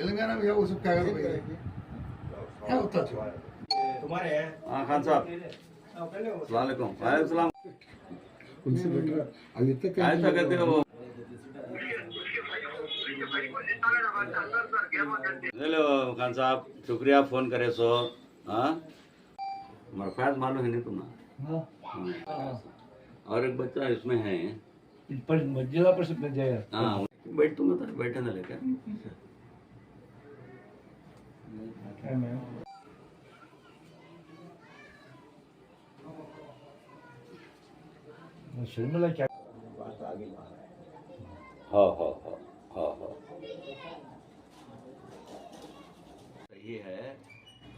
तेलंगाना में जाओ सब क्या करो भाई क्या होता था तुम्हारे हाँ। खान साहब। सलामकुम सलाम। उनसे बेटा अभी तक क्या हो हेलो खान साहब। शुक्रिया फ़ोन करे सो। हाँ? हमारा फैज मालूम है नहीं तुम्हें? हाँ। और एक बच्चा इसमें है। पर जिला परिषद में जाए हाँ। बैठ तुम तो बैठे ना लेकर शर्मिला क्या हाँ हाँ हाँ हाँ हाँ सही है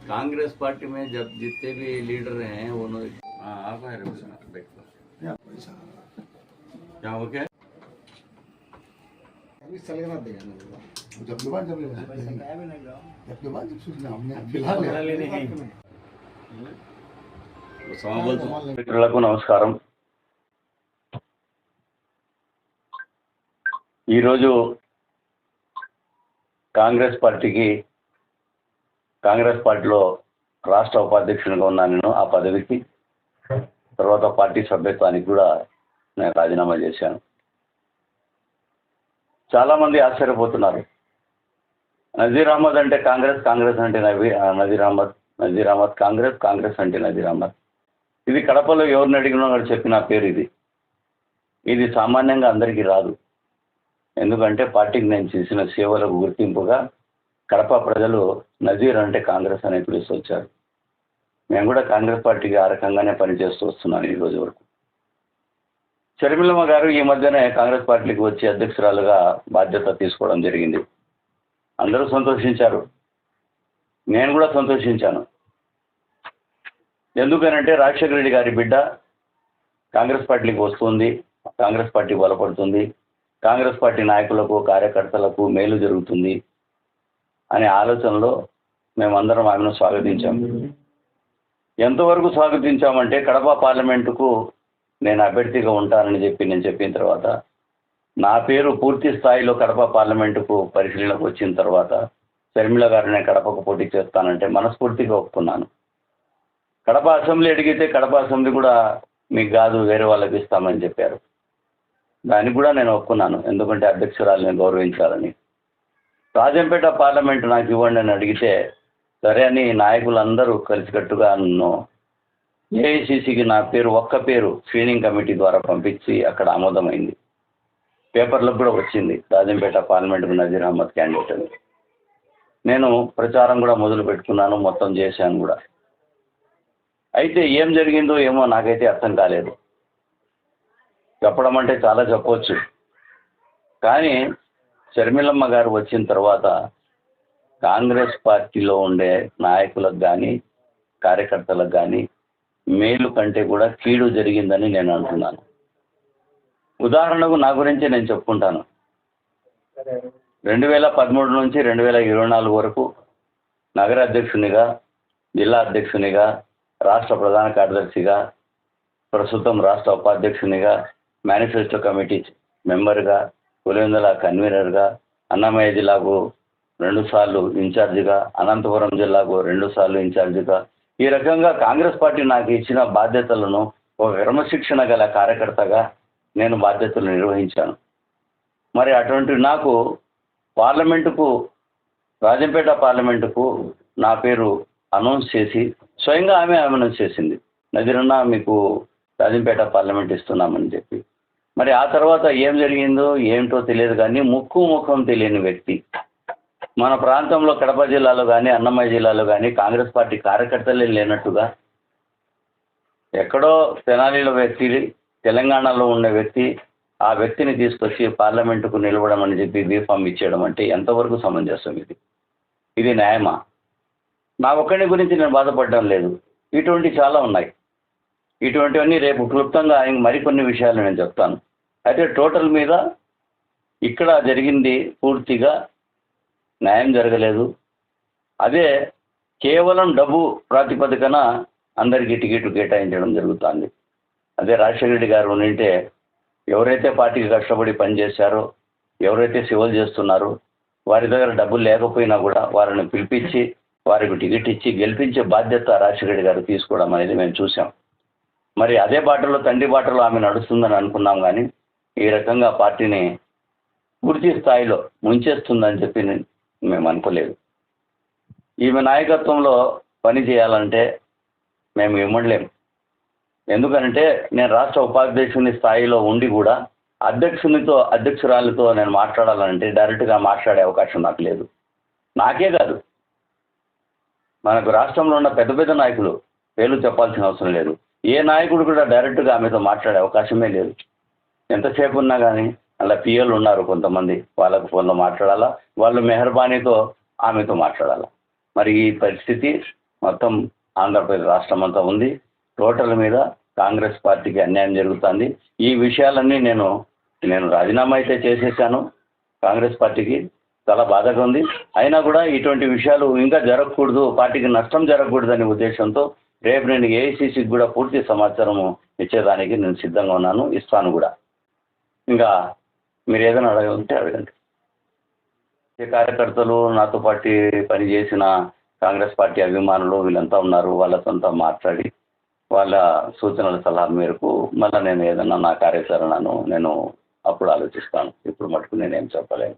कांग्रेस पार्टी में जब जितने भी लीडर हैं उन्होंने हाँ आप है क्या हो गया? जब के बाद जब जब के बाद जब सूचना हमने फिलहाल మిత్రులకు నమస్కారం ఈరోజు కాంగ్రెస్ పార్టీకి కాంగ్రెస్ పార్టీలో రాష్ట్ర ఉపాధ్యక్షునిగా ఉన్నాను నేను ఆ పదవికి తర్వాత పార్టీ సభ్యత్వానికి కూడా నేను రాజీనామా చేశాను చాలామంది ఆశ్చర్యపోతున్నారు. నజీర్ అహ్మద్ అంటే కాంగ్రెస్ కాంగ్రెస్ అంటే నవీ నజీర్ అహ్మద్ నజీర్ అహ్మద్ కాంగ్రెస్ కాంగ్రెస్ అంటే నజీర్ అహ్మద్. ఇది కడపలో ఎవరిని అడిగినా వాడు చెప్పిన పేరు ఇది. ఇది సామాన్యంగా అందరికీ రాదు. ఎందుకంటే పార్టీకి నేను చేసిన సేవలకు గుర్తింపుగా కడప ప్రజలు నజీర్ అంటే కాంగ్రెస్ అనే పిలిచి వచ్చారు మేము కూడా కాంగ్రెస్ పార్టీకి ఆ రకంగానే పనిచేస్తూ వస్తున్నాను ఈ రోజు వరకు. షర్మిలమ్మ గారు ఈ మధ్యనే కాంగ్రెస్ పార్టీకి వచ్చి అధ్యక్షురాలుగా బాధ్యత తీసుకోవడం జరిగింది. అందరూ సంతోషించారు. నేను కూడా సంతోషించాను. ఎందుకనంటే రాజశేఖర రెడ్డి గారి బిడ్డ కాంగ్రెస్ పార్టీకి వస్తుంది కాంగ్రెస్ పార్టీ బలపడుతుంది కాంగ్రెస్ పార్టీ నాయకులకు కార్యకర్తలకు మేలు జరుగుతుంది అనే ఆలోచనలో మేమందరం ఆమెను స్వాగతించాం. ఎంతవరకు స్వాగతించామంటే కడప పార్లమెంటుకు నేను అభ్యర్థిగా ఉంటానని చెప్పి నేను చెప్పిన తర్వాత నా పేరు పూర్తి స్థాయిలో కడప పార్లమెంటుకు పరిశీలనకు వచ్చిన తర్వాత షర్మిల గారు నేను కడపకు పోటీ చేస్తానంటే మనస్ఫూర్తిగా ఒప్పుకున్నాను. కడప అసెంబ్లీ అడిగితే కడప అసెంబ్లీ కూడా మీకు కాదు వేరే వాళ్ళకి ఇస్తామని చెప్పారు. దానికి కూడా నేను ఒప్పుకున్నాను. ఎందుకంటే అధ్యక్షురాలని గౌరవించాలని. రాజంపేట పార్లమెంట్ నాకు ఇవ్వండి అని అడిగితే సరే అని నాయకులందరూ కలిసికట్టుగా నన్ను ఏఐసిసికి నా పేరు ఒక్క పేరు స్క్రీనింగ్ కమిటీ ద్వారా పంపించి అక్కడ ఆమోదమైంది. పేపర్లకు కూడా వచ్చింది రాజంపేట పార్లమెంట్ నజీర్ అహ్మద్ క్యాండిడేట్ అని. నేను ప్రచారం కూడా మొదలు పెట్టుకున్నాను మొత్తం చేశాను కూడా. అయితే ఏం జరిగిందో ఏమో నాకైతే అర్థం కాలేదు. చెప్పడం అంటే చాలా చెప్పవచ్చు కానీ షర్మిలమ్మ గారు వచ్చిన తర్వాత కాంగ్రెస్ పార్టీలో ఉండే నాయకులకు కానీ కార్యకర్తలకు కానీ మేలు కంటే కూడా కీడు జరిగిందని నేను అంటున్నాను. ఉదాహరణకు నా గురించి నేను చెప్పుకుంటాను. రెండు వేల పదమూడు నుంచి రెండు వేల ఇరవై నాలుగు వరకు నగర అధ్యక్షునిగా జిల్లా అధ్యక్షునిగా రాష్ట్ర ప్రధాన కార్యదర్శిగా ప్రస్తుతం రాష్ట్ర ఉపాధ్యక్షునిగా మేనిఫెస్టో కమిటీ మెంబర్గా పులివెందుల కన్వీనర్గా అన్నమయ్య జిల్లాకు రెండుసార్లు ఇన్ఛార్జిగా అనంతపురం జిల్లాకు రెండుసార్లు ఇన్ఛార్జిగా ఈ రకంగా కాంగ్రెస్ పార్టీ నాకు ఇచ్చిన బాధ్యతలను ఒక క్రమశిక్షణ గల కార్యకర్తగా నేను బాధ్యతలు నిర్వహించాను. మరి అటువంటి నాకు పార్లమెంటుకు రాజంపేట పార్లమెంటుకు నా పేరు అనౌన్స్ చేసి స్వయంగా ఆమె అనౌన్స్ చేసింది. నదిరన్న మీకు రాజంపేట పార్లమెంట్ ఇస్తున్నామని చెప్పి. మరి ఆ తర్వాత ఏం జరిగిందో ఏంటో తెలియదు కానీ ముక్కు ముఖం తెలియని వ్యక్తి మన ప్రాంతంలో కడప జిల్లాలో కానీ అన్నమయ్య జిల్లాలో కానీ కాంగ్రెస్ పార్టీ కార్యకర్తలే లేనట్టుగా ఎక్కడో తెనాలిలో వ్యక్తి తెలంగాణలో ఉన్న వ్యక్తి ఆ వ్యక్తిని తీసుకొచ్చి పార్లమెంటుకు నిలవడం అని చెప్పి బీఫామ్ ఇచ్చేయడం అంటే ఎంతవరకు సమంజసం ఇది? ఇది న్యాయమా? నా ఒక్కడి గురించి నేను బాధపడడం లేదు. ఇటువంటి చాలా ఉన్నాయి. ఇటువంటివన్నీ రేపు క్లుప్తంగా ఆయన మరికొన్ని విషయాలు నేను చెప్తాను. అయితే టోటల్ మీద ఇక్కడ జరిగింది పూర్తిగా న్యాయం జరగలేదు. అదే కేవలం డబ్బు ప్రాతిపదికన అందరికీ టికెట్ కేటాయించడం జరుగుతుంది. అదే రాజశేఖర రెడ్డి గారు ఉంటే ఎవరైతే పార్టీకి కష్టపడి పనిచేశారో ఎవరైతే సేవలు చేస్తున్నారో వారి దగ్గర డబ్బులు లేకపోయినా కూడా వారిని పిలిపించి వారికి టికెట్ ఇచ్చి గెలిపించే బాధ్యత రాజశేఖర రెడ్డి గారు తీసుకోవడం అనేది మేము చూసాం మరి అదే బాటలో తండ్రి బాటలో ఆమె నడుస్తుందని అనుకున్నాం కానీ ఈ రకంగా పార్టీని పూర్తి స్థాయిలో ముంచేస్తుందని చెప్పి మేము అనుకోలేదు. ఈమె నాయకత్వంలో పని చేయాలంటే మేము ఇమ్మడలేము ఎందుకంటే నేను రాష్ట్ర ఉపాధ్యక్షుని స్థాయిలో ఉండి కూడా అధ్యక్షునితో అధ్యక్షురాలితో నేను మాట్లాడాలంటే డైరెక్ట్గా మాట్లాడే అవకాశం నాకు లేదు. నాకే కాదు. మనకు రాష్ట్రంలో ఉన్న పెద్ద పెద్ద నాయకులు పేర్లు చెప్పాల్సిన అవసరం లేదు. ఏ నాయకుడు కూడా డైరెక్ట్గా ఆమెతో మాట్లాడే అవకాశమే లేదు. ఎంతసేపు ఉన్నా కానీ అలా పిఎల్ ఉన్నారు కొంతమంది. వాళ్ళకు ఫోన్లో మాట్లాడాలా? వాళ్ళు మెహర్బానీతో ఆమెతో మాట్లాడాలి. మరి ఈ పరిస్థితి మొత్తం ఆంధ్రప్రదేశ్ రాష్ట్రం అంతా ఉంది. టోటల్ మీద కాంగ్రెస్ పార్టీకి అన్యాయం జరుగుతుంది. ఈ విషయాలన్నీ నేను నేను రాజీనామా అయితే చేసేసాను. కాంగ్రెస్ పార్టీకి చాలా బాధగా ఉంది. అయినా కూడా ఇటువంటి విషయాలు ఇంకా జరగకూడదు పార్టీకి నష్టం జరగకూడదనే ఉద్దేశంతో రేపు నేను ఏఐసీసీకి కూడా పూర్తి సమాచారము ఇచ్చేదానికి నేను సిద్ధంగా ఉన్నాను. ఇస్తాను కూడా. ఇంకా మీరు ఏదైనా అడగ ఉంటే అడగండి. ఈ కార్యకర్తలు నాతో పాటు పనిచేసిన కాంగ్రెస్ పార్టీ అభిమానులు వీళ్ళంతా ఉన్నారు వాళ్ళతో మాట్లాడి వాళ్ళ సూచనల సలహా మేరకు మళ్ళీ నేను ఏదైనా నా కార్యాచరణను నేను అప్పుడు ఆలోచిస్తాను. ఇప్పుడు మటుకు నేనేం చెప్పలేను.